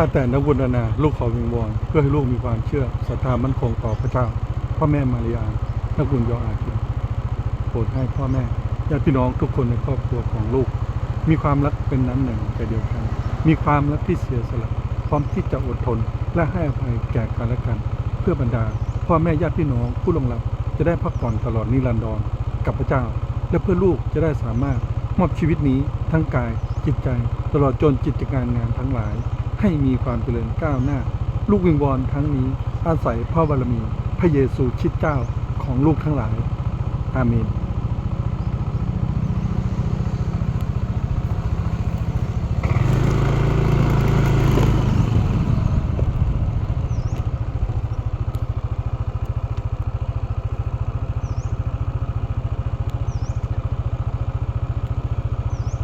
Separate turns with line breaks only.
ข้าแต่นักบุญนา ลูกขอวิงวอนเพื่อให้ลูกมีความเชื่อศรัทธามั่นคงต่อพระเจ้าพ่อแม่มาริยานักบุญยออาคินโปรดให้พ่อแม่ญาติพี่น้องทุกคนในครอบครัวของลูก มีความรักเป็นน้ำหนึ่งใจเดียวกัน มีความรักที่เสียสละพร้อมที่จะอดทนและให้อภัยแก่กันและกัน เพื่อบรรดา พ่อแม่ญาติพี่น้องผู้ลงรับจะได้พักผ่อนตลอดนิรันดรกับพระเจ้า และเพื่อลูกจะได้สามารถมอบชีวิตนี้ทั้งกายจิตใจ ตลอดจนจิตการงานทั้งหลาย ให้มีความเจริญก้าวหน้า ลูกวิงวอนทั้งนี้ อาศัยพระบารมี พระเยซูชิดเจ้าของลูกทั้งหลาย อาเมน